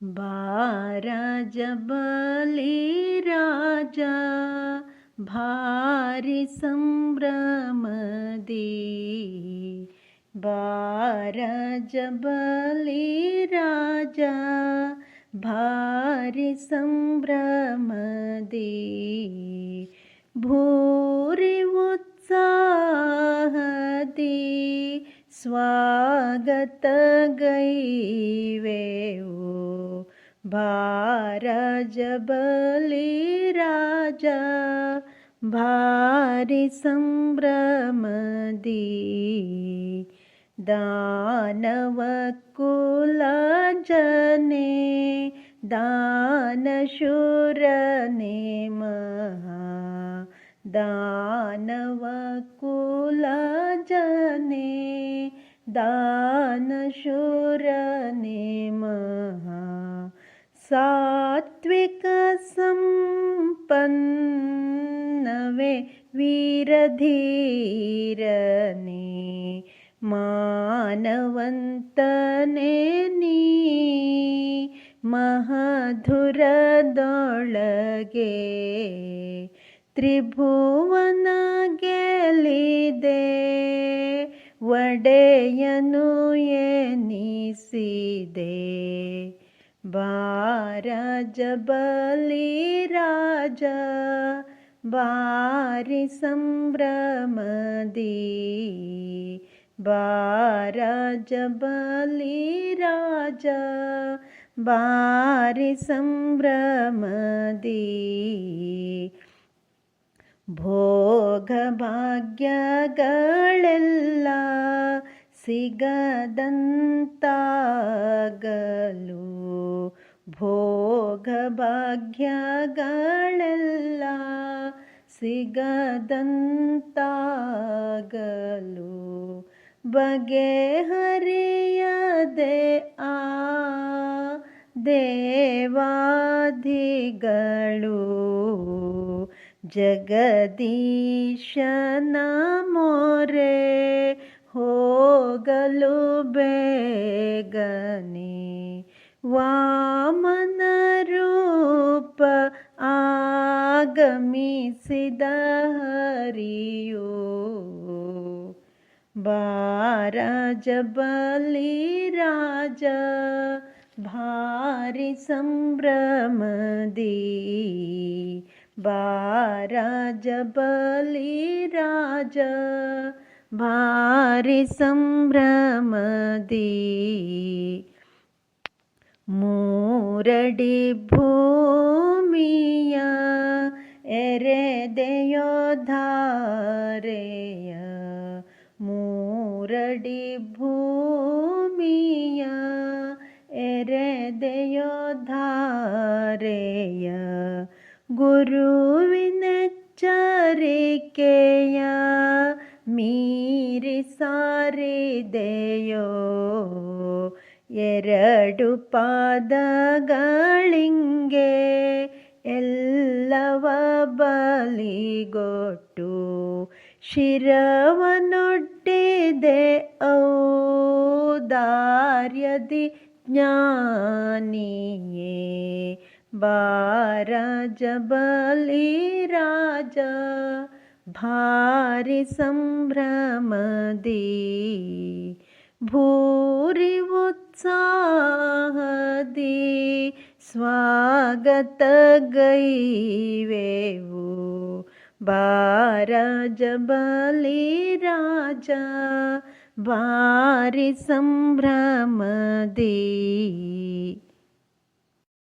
बाराजबली राजा भारी संभ्रमदी बाराजबली राजा भारी संभ्रमदी भूरि उत्साहदी स्वागत गैवेवो भारजबली राजा भारि संभ्रमदी दानवकुलजने दानशूरने महा दानवकुलजने दानशूरने महा सात्विकसम्पन्नवे वीरधीरने मानवन्तने ನೀ ಮಹಧುರದೊಳಗೆ ತ್ರಿಭುವನ ಗೆಲಿದೆ ಒಡೆಯನು ಎನಿಸಿದೆ ಬಾರಜಬಲಿ ರಾಜ ಬಾರಿ ಸಂಭ್ರಮದಿ ಬಾರಜಬಲಿ ರಾಜ ಬಾರಿ ಸಂಭ್ರಮದಿ ಭೋಗಭಾಗ್ಯಗಳೆಲ್ಲ ಸಿಗದಂತಾಗಲು ಭೋಗಭಾಗ್ಯಗಳೆಲ್ಲ ಸಿಗದಂತಾಗಲು. ಬಗೆಹರಿಯದೆ ಆ ದೇವಾದಿಗಳು ಜಗದೀಶನ ಮೊರೆ ಹೋಗಲು ಬೇಗನೆ ಆಗಮಿಸಿದ ಹರಿಯೋ ಬಾರಜಬಲಿ ರಾಜ ಭಾರಿ ಸಂಭ್ರಮದಿ ಬಾರಜಬಲಿ ರಾಜ ಭಾರಿ ಸಂಭ್ರಮದಿ ಮೂರಡಿ ಭೂಮಿಯ ಎರೆದೆಯೋ ಧಾರೆಯ ಮೂರಡಿ ಭೂಮಿಯ ಎರೆದೆಯೋ ಧಾರೆಯ ಗುರುವಿನೆಚ್ಚರಿಕೆಯ ಮೀರಿ ಸಾರಿದೆಯೋ ಎರಡು ಪಾದಗಳಿಂಗೆ ಎಲ್ಲವ ಬಲಿಗೊಟ್ಟು ಶಿರವನೊಡ್ಡಿದೆ ಔದಾರ್ಯದಿ ಜ್ಞಾನಿಯೇ ಬಾರಜಬಲಿ ರಾಜ ಭಾರಿ ಸಂಭ್ರಮದಿ ಭೂರಿ ಉತ್ಸಾಹದಿ ಸ್ವಾಗತ ಗೈವೆವು ಬಾರಜಬಲಿ ರಾಜ ಭಾರಿ ಸಂಭ್ರಮದಿ